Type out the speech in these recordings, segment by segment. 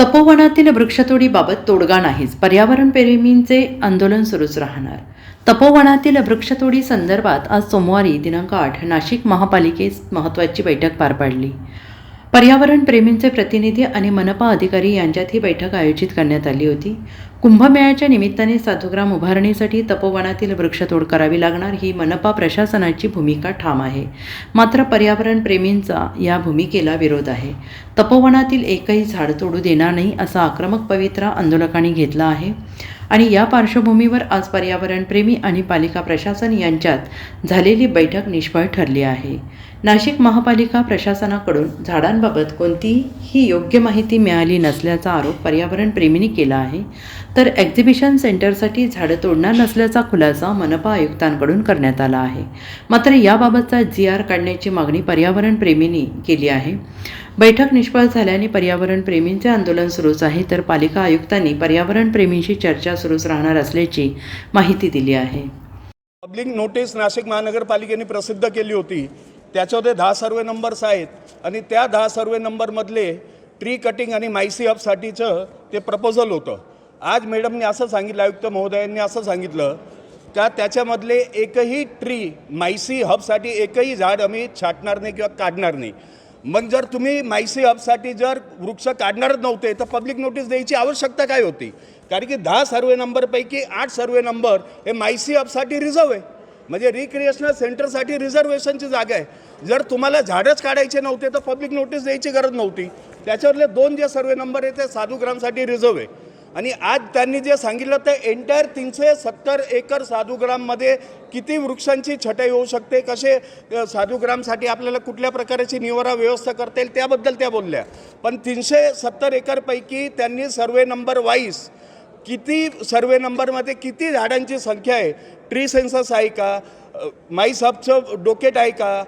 तपोवनातील वृक्षतोडीबाबत तोडगा नाहीच. पर्यावरणप्रेमींचे आंदोलन सुरूच राहणार. तपोवनातील वृक्षतोडी संदर्भात आज सोमवारी दिनांक आठ नाशिक महापालिकेत महत्त्वाची बैठक पार पाडली. पर्यावरणप्रेमींचे प्रतिनिधी आणि मनपा अधिकारी यांच्यात ही बैठक आयोजित करण्यात आली होती. कुंभमेळ्याच्या निमित्ताने साधुग्राम उभारणीसाठी तपोवनातील वृक्षतोड करावी लागणार ही मनपा प्रशासनाची भूमिका ठाम आहे. मात्र पर्यावरण प्रेमींचा या भूमिकेला विरोध आहे. तपोवनातील एकही झाड तोडू देणार नाही असा आक्रमक पवित्रा आंदोलकांनी घेतला आहे. आणि या पार्श्वभूमीवर आज पर्यावरणप्रेमी आणि पालिका प्रशासन यांच्यात झालेली बैठक निष्फळ ठरली आहे. नाशिक महापालिका प्रशासनाकडून झाडांबाबत कोणतीही योग्य माहिती मिळाली नसल्याचा आरोप पर्यावरणप्रेमींनी केला आहे. तर एक्झिबिशन सेंटरसाठी झाडं तोडणार नसल्याचा खुलासा मनपा आयुक्तांकडून करण्यात आला आहे. मात्र याबाबतचा जी आर काढण्याची मागणी पर्यावरणप्रेमींनी केली आहे. बैठक निष्फळ झाल्याने पर्यावरणप्रेमींचे आंदोलन सुरूच आहे तर पालिका आयुक्तांनी पर्यावरणप्रेमींशी चर्चा सुरूच राहणार असल्याची माहिती दिली आहे. पब्लिक नोटीस नाशिक महानगरपालिकेने प्रसिद्ध केली होती. त्याच्यामध्ये दहा सर्वे नंबर्स आहेत आणि त्या दहा सर्वे नंबरमधले ट्री कटिंग आणि मायसी हबसाठीचं ते प्रपोजल होतं. आज मॅडमने असं सांगितलं आयुक्त महोदयांनी असं सांगितलं का त्याच्यामधले एकही ट्री मायसी हबसाठी एकही झाड आम्ही छाटणार नाही किंवा काढणार नाही. मग जर तुम्ही मायसी हबसाठी जर वृक्ष काढणारच नव्हते तर पब्लिक नोटीस द्यायची आवश्यकता काय होती? कारण की दहा सर्वे नंबरपैकी आठ सर्वे नंबर हे मायसी हबसाठी रिझर्व आहे. म्हणजे रिक्रिएशनल सेंटरसाठी रिझर्वेशनची जागा आहे. जर तुम्हाला झाडच काढायचे नव्हते तर पब्लिक नोटीस द्यायची गरज नव्हती. त्याच्यावरले दोन जे सर्वे नंबर आहे ते साधुग्रामसाठी रिझर्व आहे. आणि आज त्यांनी जे सांगितलं ते एंटायर तीनशे सत्तर एकर साधुग्राममध्ये किती वृक्षांची छटाई होऊ शकते कसे साधुग्रामसाठी आपल्याला कुठल्या प्रकारची निवारा व्यवस्था करता येईल त्याबद्दल त्या बोलल्या. पण तीनशे सत्तर एकरपैकी त्यांनी सर्वे नंबर वाईस किती सर्वे नंबरमध्ये किती झाडांची संख्या आहे? ट्री सेन्सस आहे का? अ, माईस हबचं डोकेट आहे का?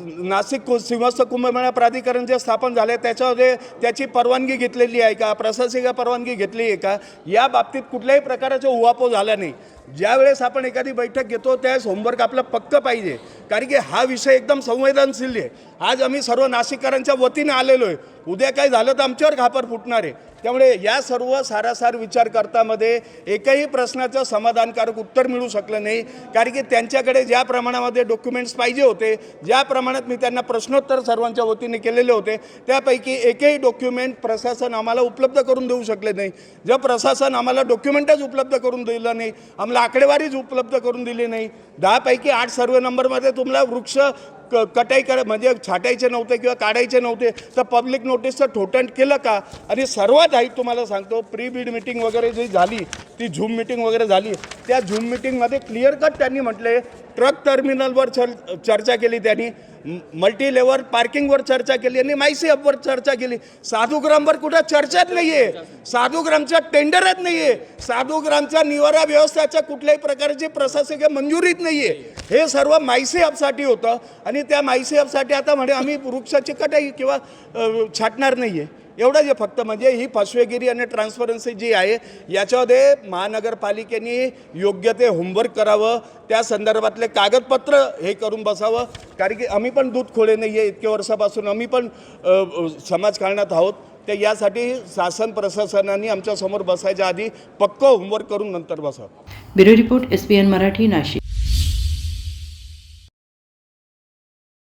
नाशिक कु- सिंहस्थ कुंभमेळा प्राधिकरण जे स्थापन झाले त्याच्यामध्ये त्याची परवानगी घेतलेली आहे का? प्रशासकीय परवानगी घेतली आहे का? या बाबतीत कुठल्याही प्रकाराचा उहापोह झाला नाही. ज्यावेळेस आपण एखादी बैठक घेतो त्यावेळेस होमवर्क आपलं पक्क पाहिजे. कारण की हा विषय एकदम संवेदनशील आहे. आज आम्ही सर्व नाशिककरांच्या वतीने आलेलो आहे. उद्या काय झालं तर आमच्यावर घापर फुटणार आहे. त्यामुळे या सर्व सारासार विचारकर्तामध्ये एकही प्रश्नाचं समाधानकारक उत्तर मिळू शकलं नाही. कारण की त्यांच्याकडे ज्या प्रमाणामध्ये डॉक्युमेंट्स पाहिजे होते ज्या प्रमाणात मी त्यांना प्रश्नोत्तर सर्वांच्या वतीने केलेले होते त्यापैकी एकही डॉक्युमेंट प्रशासन आम्हाला उपलब्ध करून देऊ शकले नाही. जर प्रशासन आम्हाला डॉक्युमेंटच उपलब्ध करून दिलं नाही आम्हाला आकडेवारीच उपलब्ध करून दिली नाही. दहापैकी आठ सर्वे नंबरमध्ये तुम्हाला वृक्ष क कटाई कर म्हणजे छाटायचे नव्हते किंवा काढायचे नव्हते. तर पब्लिक नोटीसचं ठोटंट केलं का? आणि सर्वात आई तुम्हाला सांगतो प्री बीड मिटिंग वगैरे जी झाली ती झूम मिटिंग वगैरे झाली. त्या झूम मिटिंगमध्ये क्लिअर कट त्यांनी म्हटले ट्रक टर्मिनलवर चर चर्चा केली त्यांनी मल्टी लेवल पार्किंगवर चर्चा केली आणि मायसी अपवर चर्चा केली. साधुग्रामवर कुठं चर्चाच नाही आहे साधुग्रामचं टेंडरच नाही आहे साधुग्रामच्या निवारा व्यवस्थेच्या कुठल्याही प्रकारची प्रशासकीय मंजुरीच नाही आहे हे सर्व मायसी अपसाठी होतं आणि त्या मायसी अपसाठी आता म्हणे आम्ही वृक्षाची कटाई किंवा छाटणार नाही आहे एवढंच आहे फक्त म्हणजे ही फसवेगिरी आणि ट्रान्सपरन्सी जी आहे याच्यामध्ये महानगरपालिकेने योग्य ते होमवर्क करावं त्या संदर्भातले कागदपत्र हे करून बसावं. कारण की आम्ही पण दूध खोळे नाही आहे इतक्या वर्षापासून आम्ही पण समाजकारणात आहोत. ते यासाठी शासन प्रशासनाने आमच्यासमोर बसायच्या आधी पक्क होमवर्क करून नंतर बसावं. Bureau report S P N Marathi Nashik.